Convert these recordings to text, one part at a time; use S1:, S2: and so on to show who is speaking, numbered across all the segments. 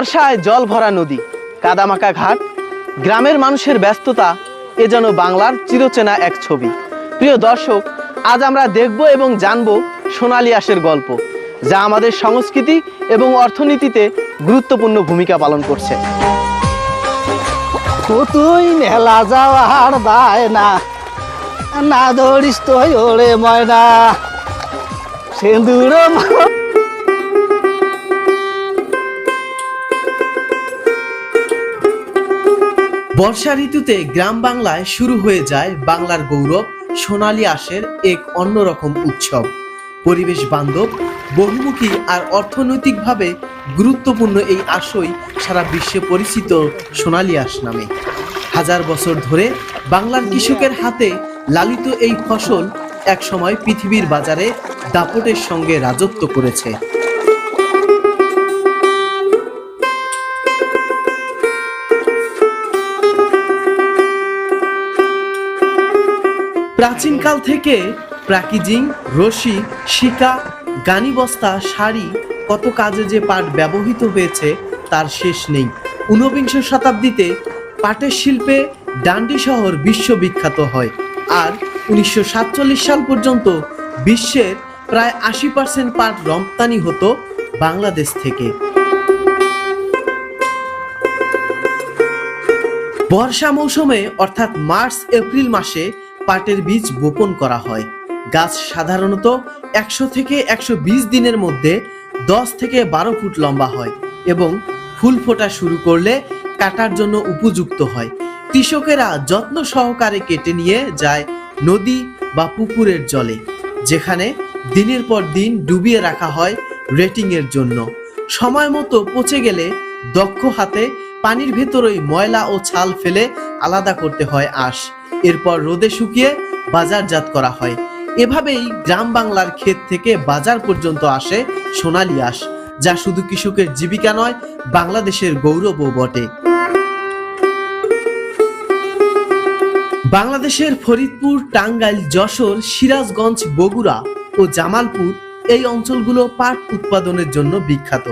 S1: বর্ষায় জল ভরা নদী, কাদামাকা ঘাট, গ্রামের মানুষের ব্যস্ততা, এ যেন বাংলার চিরচেনা এক ছবি। প্রিয় দর্শক, আজ আমরা দেখব এবং জানব সোনালী আঁশের গল্প, যা আমাদের সংস্কৃতি এবং অর্থনীতিতে গুরুত্বপূর্ণ ভূমিকা পালন করছে।
S2: তুই মেলা যাওয়ার দায় না না ধরিস তো ময়না। সিঁদুর
S1: বর্ষা ঋতুতে গ্রাম বাংলায় শুরু হয়ে যায় বাংলার গৌরব, সোনালী আঁশের এক অন্যরকম উৎসব। পরিবেশ বান্ধব, বহুমুখী আর অর্থনৈতিকভাবে গুরুত্বপূর্ণ এই আশই সারা বিশ্বে পরিচিত সোনালী আঁশ নামে। হাজার বছর ধরে বাংলার কৃষকের হাতে লালিত এই ফসল একসময় পৃথিবীর বাজারে দাপটের সঙ্গে রাজত্ব করেছে। প্রাচীনকাল থেকে প্রাকিজিং রশি শিকা, গানিবস্তা শাড়ি কত কাজে যে পাট ব্যবহৃত হয়েছে তার শেষ নেই। ঊনবিংশ শতাব্দীতে পাটের শিল্পে ডান্ডি শহর বিশ্ববিখ্যাত হয় আর উনিশশো সাতচল্লিশ সাল পর্যন্ত বিশ্বের প্রায় আশি পার্সেন্ট পাট রপ্তানি হতো বাংলাদেশ থেকে। বর্ষা মৌসুমে, অর্থাৎ মার্চ, এপ্রিল মাসে পাটের বীজ বপন করা হয়। গাছ সাধারণত একশো থেকে একশো বিশ দিনের মধ্যে দশ থেকে বারো ফুট লম্বা হয় এবং ফুল ফোটা শুরু করলে কাটার জন্য উপযুক্ত হয়। কৃষকেরা যত্ন সহকারে কেটে নিয়ে যায় নদী বা পুকুরের জলে, যেখানে দিনের পর দিন ডুবিয়ে রাখা হয় রেটিংয়ের জন্য। সময় মতো পচে গেলে দক্ষ হাতে পানির ভেতরই ময়লা ও ছাল ফেলে আলাদা করতে হয় আঁশ। এরপর রোদে শুকিয়ে বাজারজাত করা হয়। এভাবেই গ্রাম বাংলার ক্ষেত থেকে বাজার পর্যন্ত আসে সোনালী আঁশ, যা শুধু কৃষকের জীবিকা নয়, বাংলাদেশের গৌরবও বটে। বাংলাদেশের ফরিদপুর, টাঙ্গাইল, যশোর, সিরাজগঞ্জ, বগুড়া ও জামালপুর এই অঞ্চলগুলো পাট উৎপাদনের জন্য বিখ্যাত।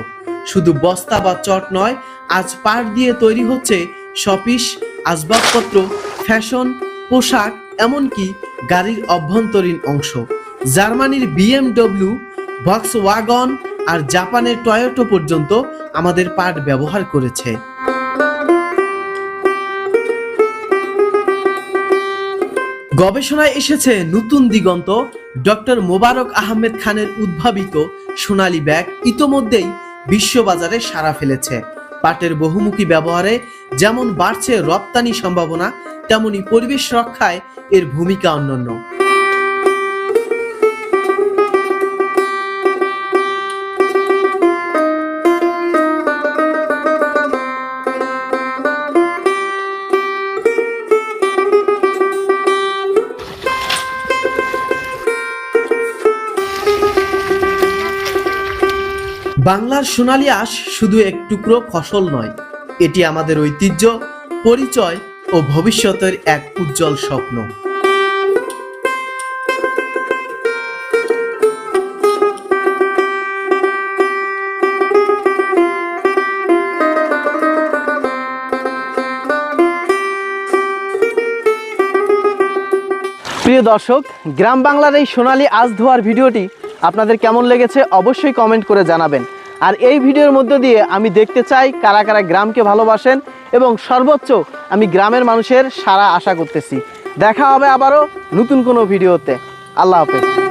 S1: শুধু বস্তা বা চট নয়, আজ পাট দিয়ে তৈরি হচ্ছে শপিস, আসবাবপত্র, ফ্যাশন পোশাক, এমনকি গাড়ির অভ্যন্তরীণ অংশ। জার্মানির বিএমডব্লিউ ভক্স ওয়াগন আর জাপানের টয়োটো পর্যন্ত আমাদের পাট ব্যবহার করেছে। গবেষণায় এসেছে নতুন দিগন্ত ডক্টর মোবারক আহমেদ খানের উদ্ভাবিত সোনালী ব্যাগ ইতোমধ্যেই বিশ্ববাজারে সাড়া ফেলেছে। পাটের বহুমুখী ব্যবহারে যেমন বাড়ছে রপ্তানি সম্ভাবনা তেমনি পরিবেশ রক্ষায় এর ভূমিকা অন্যান্য বাংলার সোনালী আঁশ শুধু এক টুকরো ফসল নয়, এটি আমাদের ঐতিহ্য, পরিচয় ও ভবিষ্যতের এক উজ্জ্বল স্বপ্ন। প্রিয় দর্শক, গ্রাম বাংলার এই সোনালী আজ ধোয়ার ভিডিওটি আপনাদের কেমন লেগেছে অবশ্যই কমেন্ট করে জানাবেন। আর এই ভিডিওর মধ্য দিয়ে আমি দেখতে চাই কারা কারা গ্রামকে ভালোবাসেন এবং সর্বোচ্চ আমি গ্রামের মানুষের সারা আশা করতেছি। দেখা হবে আবারও নতুন কোনো ভিডিওতে। আল্লাহ হাফেজ।